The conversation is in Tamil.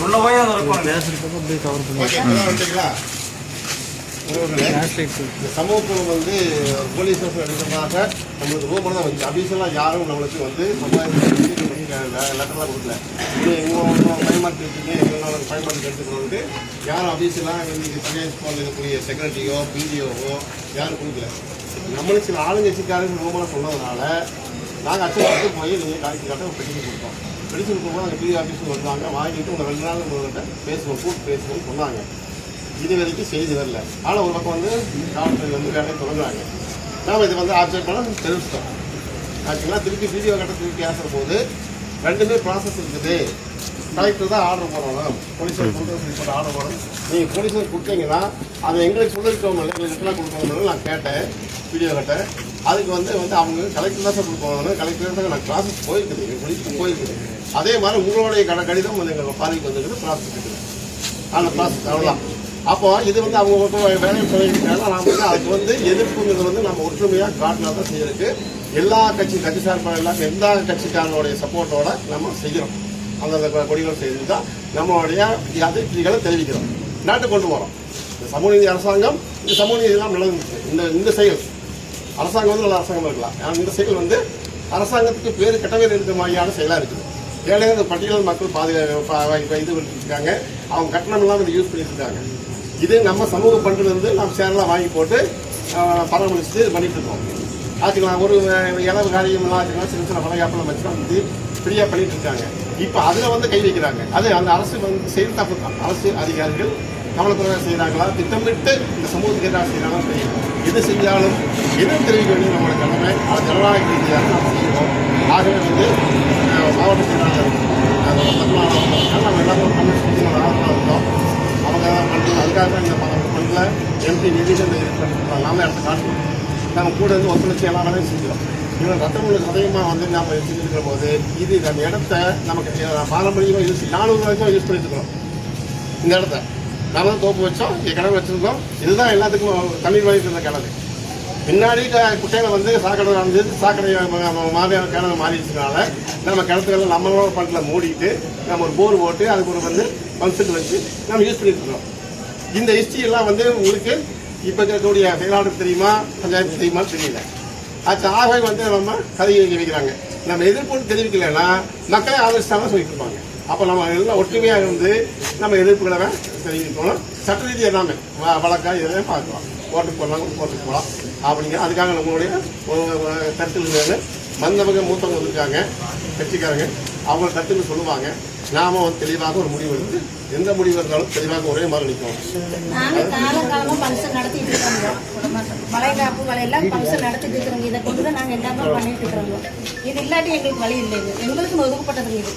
உள்ள போய் அதை இருக்கும் ஓகே, இந்த சமூகத்தில் வந்து போலீஸ் ஸ்டேஷன் எடுக்கிறதாக நம்மளுக்கு ரூபம் தான் வந்துச்சு அபிஷியலாக யாரும் நம்மளுக்கு வந்து லெட்டர்லாம் கொடுக்கல இல்லை இவங்க பயன்பாட்டு இருக்கீங்க எங்களால் பயன்பாட்டு எடுத்துக்கணும்ட்டு யாரும் அபிஷியலாக வந்து பஞ்சாயத்து போல் இருக்கக்கூடிய செக்ரட்டரியோ பிடிஓவோ யாரும் கொடுக்கல நம்மளுக்கு சில ஆளுங்கட்சிக்காரங்க ரூமெல்லாம் சொன்னதுனால நாங்கள் அச்சப்பட்டு போய் நீங்கள் காய்ச்சி காட்ட ஒரு கொடுத்தோம் பெட்டிஷன் கொடுக்கும்போது அந்த பிடி ஆஃபீஸுக்கு வந்தாங்க வாங்கிட்டு உங்களை ரெண்டு நாள் உங்கள்கிட்ட பேசுவோம் கூப்பிட்டு பேசுவோம்னு சொன்னாங்க இது வரைக்கும் செய்தி வரல ஆனால் ஒரு பக்கம் வந்து காவல்துறை வந்து வேலையை தொடங்குறாங்க நாம் இதை வந்து ஆப்ஜெக்ட் பண்ண தெரிவிச்சிட்டோம் ஆச்சுங்களா திருப்பி வீடியோ கட்ட திருப்பி பேசுகிற போது ரெண்டுமே ப்ராசஸ் இருக்குது கலெக்டர் தான் ஆர்டர் போடணும். போலீஸார் கொடுத்து ஆர்டர் போடணும். நீங்கள் போலீஸார் கொடுத்தீங்கன்னா அதை எங்களுக்கு சொல்லிருக்கோம். எங்களுக்கு கொடுக்கணும்னு நான் கேட்டேன். வீடியோ கட்ட. அதுக்கு வந்து வந்து அவங்க கலெக்டர் தான் சார் கொடுக்கணும் கலெக்டர் தான் நான் ப்ராசஸ் போயிருக்குது. எங்கள் போலீஸுக்கு போயிருக்குது. அதே மாதிரி உங்களுடைய கட கடிதம் வந்து எங்கள் பார்வைக்கு வந்துருக்குது. ப்ராசஸ் இருக்குது. அந்த ப்ராசஸ் அவ்வளோதான் அப்போ இது வந்து அவங்க வேலையை சொல்லியிருக்காங்க நாம் வந்து அதுக்கு வந்து எதிர்ப்புங்கிறது வந்து நம்ம ஒற்றுமையாக காட்டினா தான் செய்யறதுக்கு எல்லா கட்சி கட்சி சார்பாக எல்லாம் எந்த கட்சிக்காரனுடைய சப்போர்ட்டோட நம்ம செய்கிறோம் அந்த கொடிகள் செய்து தான் நம்மளுடைய அதிருப்திகளை தெரிவிக்கிறோம். நாட்டு கொண்டு போகிறோம் இந்த சமூக நீதி அரசாங்கம் இந்த சமூக நீதி எல்லாம் நடந்துச்சு இந்த இந்த செயல். அரசாங்கம் வந்து நல்ல அரசாங்கம் இருக்கலாம். ஆனால் இந்த செயல் வந்து அரசாங்கத்துக்கு பேர் கெட்ட இருக்கிற மாதிரியான செயலாக இருக்குது. ஏழைகள் இந்த பட்டியல் மக்கள் பாதுகாப்பு இது பண்ணிட்டு இருக்காங்க. அவங்க கட்டணம் இல்லாமல் இதை யூஸ் பண்ணிட்டு இருக்காங்க. இது நம்ம சமூக பண்டில் இருந்து நம்ம சேரெல்லாம் வாங்கி போட்டு பராமரிச்சு பண்ணிட்டு இருக்கோம். ஆச்சுக்கலாம் ஒரு இளவு காரியமெல்லாம் ஆச்சுக்கலாம் சின்ன சின்ன பலகாப்பெல்லாம் வச்சுக்கலாம் வந்து ஃப்ரீயாக பண்ணிட்டு இருக்காங்க. இப்போ அதில் வந்து கை வைக்கிறாங்க. அது அந்த அரசு வந்து செயல் தப்பு. தான் அரசு அதிகாரிகள் கவனக்குறைவாக செய்கிறாங்களா திட்டமிட்டு இந்த சமூகத்துக்கு எதிராக செய்கிறாங்களா? தெரியும் எது செஞ்சாலும் எது தெரிவிக்க வேண்டிய நம்மளோட கடமை. அது ஜனநாயக ரீதியாக நாம் செய்கிறோம் ஆகவே வந்து மாவட்ட செயலாளர் நம்ம எல்லாரும் பண்ண சொல்லி இருந்தோம். அவங்க தான் பண்ணுறது அதுக்காக தான் இந்த பண்ணல எம்பி நிதிஷன் இருக்கிறாங்க நாம இடத்த காட்டணும் நம்ம கூட இருந்து ஒத்துழைச்சி எல்லா வேலையும் இவன் ரத்தமுள்ள அதிகமாக வந்து நாம் செஞ்சுருக்கிற போது இது அந்த இடத்த நமக்கு பாரம்பரியமாக யூஸ் நானூறு வரைக்கும் யூஸ் பண்ணிட்டு இந்த இடத்த. நாம தான் தோப்பு வச்சோம் இங்கே கிணறு வச்சுருக்கோம். இதுதான் எல்லாத்துக்கும் தமிழ் வாங்கிட்டு இருந்த கிணறு. பின்னாடி குட்டையில் வந்து சாக்கடை வந்து சாக்கடை மாதிரி கிணறு மாறிடுச்சுனால நம்ம கிணத்துக்களை நம்மளோட பண்டில் மூடிட்டு நம்ம ஒரு போர் போட்டு அதுக்கு ஒரு வந்து பம்ப்செட் வச்சு நம்ம யூஸ் பண்ணிட்டு இருக்கோம் இந்த ஹிஸ்ட்ரி எல்லாம் வந்து உங்களுக்கு இப்போ இருக்கக்கூடிய செயலாளர் தெரியுமா பஞ்சாயத்து தெரியுமா தெரியல. அது ஆகவே வந்து நம்ம கதை வைக்கிறாங்க. நம்ம எதிர்ப்புன்னு தெரிவிக்கலைன்னா மக்களை ஆதரிச்சாலும் சொல்லிட்டு இருப்பாங்க. அப்போ நம்ம எல்லாம் ஒற்றுமையாக இருந்து நம்ம எதிர்ப்புகளை தெரிவிக்கணும். சட்ட ரீதி எல்லாமே. வ- இதெல்லாம் பார்க்கலாம். ஓட்டுக்கு போடலாம் ஓட்டுக்கு போகலாம். அப்படிங்கிற அதுக்காக நம்மளுடைய ஒரு- ஒரு மந்தவங்க வந்தவங்க மூத்தவங்க வந்திருக்காங்க. கட்சிக்காரங்க அவங்க கருத்துன்னு சொல்லுவாங்க. நாம வந்து தெளிவாக ஒரு முடிவு எடுத்து எந்த முடிவு இருந்தாலும் தெளிவாக ஒரே மாதிரி நிற்கும் நாங்க காலங்காலமா ஃபங்க்ஷன் நடத்திட்டு இருக்கிறோங்க வளைகாப்பு வலையெல்லாம் ஃபங்க்ஷன் நடத்திட்டு இருக்கிறோங்க இதை கொண்டு தான் நாங்க எல்லாமே பண்ணிட்டு இருக்கிறோங்க இது இல்லாட்டி எங்களுக்கு வழி இல்லைங்க எங்களுக்கு ஒதுக்கப்பட்டதுங்க இது.